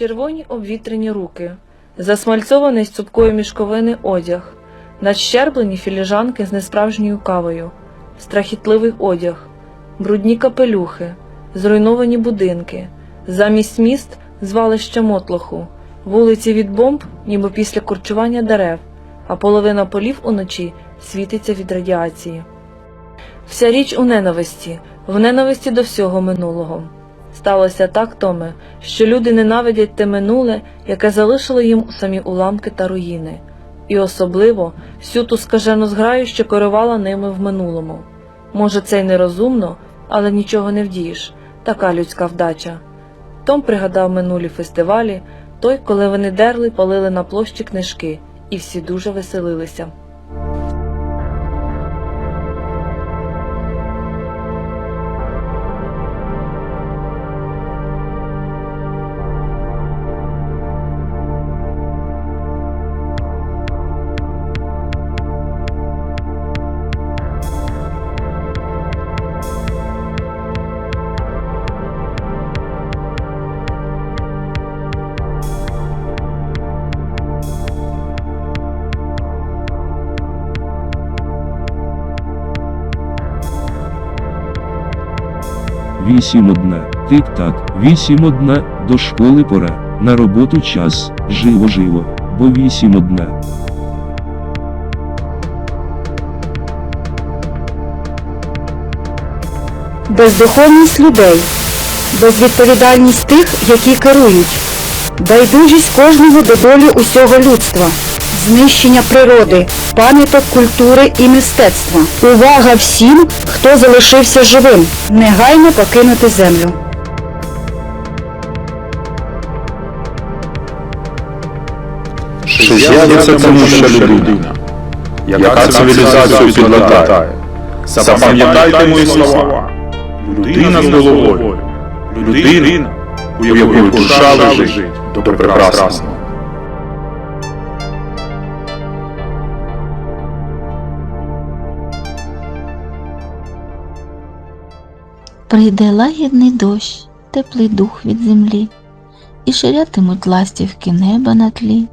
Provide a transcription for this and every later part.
Червоні обвітрені руки, засмальцьований з цупкої мішковини одяг, надщерблені філіжанки з несправжньою кавою, страхітливий одяг, брудні капелюхи, зруйновані будинки, замість міст звалище мотлоху, вулиці від бомб, ніби після курчування дерев, а половина полів уночі світиться від радіації. Вся річ у ненависті, в ненависті до всього минулого. Сталося так, Томе, що люди ненавидять те минуле, яке залишило їм самі уламки та руїни, і особливо всю ту скажену зграю, що керувала ними в минулому. Може, це й нерозумно, але нічого не вдієш, така людська вдача. Том пригадав минулі фестивалі, той, коли вони дерли, палили на площі книжки, і всі дуже веселилися. Вісім одна. Тик-так. Вісім одна. До школи пора. На роботу час. Живо живо. Бо вісім одна. бездуховність людей, безвідповідальність тих, які керують, байдужість кожного до долі усього людства, знищення природи, пам'яток культури і мистецтва. Увага всім, хто залишився живим, негайно покинути землю. Що з'явиться тому, що людина, яка цивілізацію підлатає. Запам'ятайте мої слова. Людина з головою, людина, у якої душа лежить до прекрасного. Прийде лагідний дощ, теплий дух від землі, і ширятимуть ластівки неба на тлі,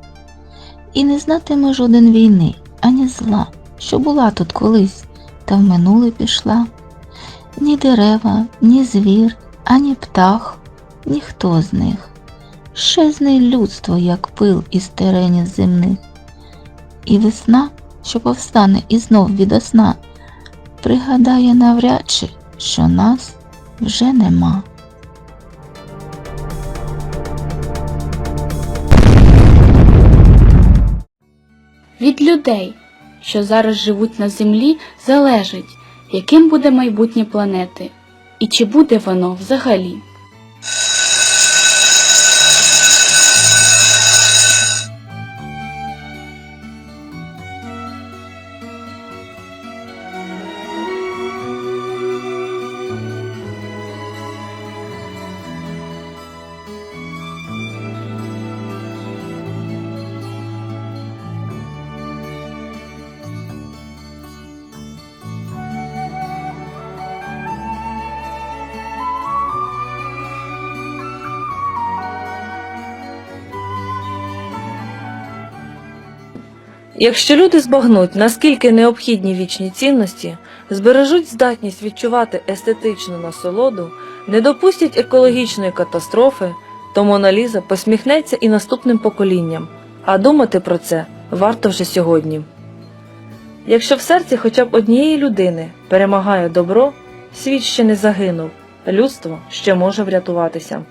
і не знатиме жоден війни, ані зла, що була тут колись, та в минуле пішла. Ні дерева, ні звір, ані птах, ніхто з них. Щезне людство, як пил із теренів земних. І весна, що повстане і знов від сна, пригадає навряд чи, що нас вже нема. Від людей, що зараз живуть на землі, залежить, яким буде майбутнє планети, і чи буде воно взагалі. Якщо люди збагнуть, наскільки необхідні вічні цінності, збережуть здатність відчувати естетичну насолоду, не допустять екологічної катастрофи, то Мона Ліза посміхнеться і наступним поколінням, а думати про це варто вже сьогодні. Якщо в серці хоча б однієї людини перемагає добро, світ ще не загинув, людство ще може врятуватися.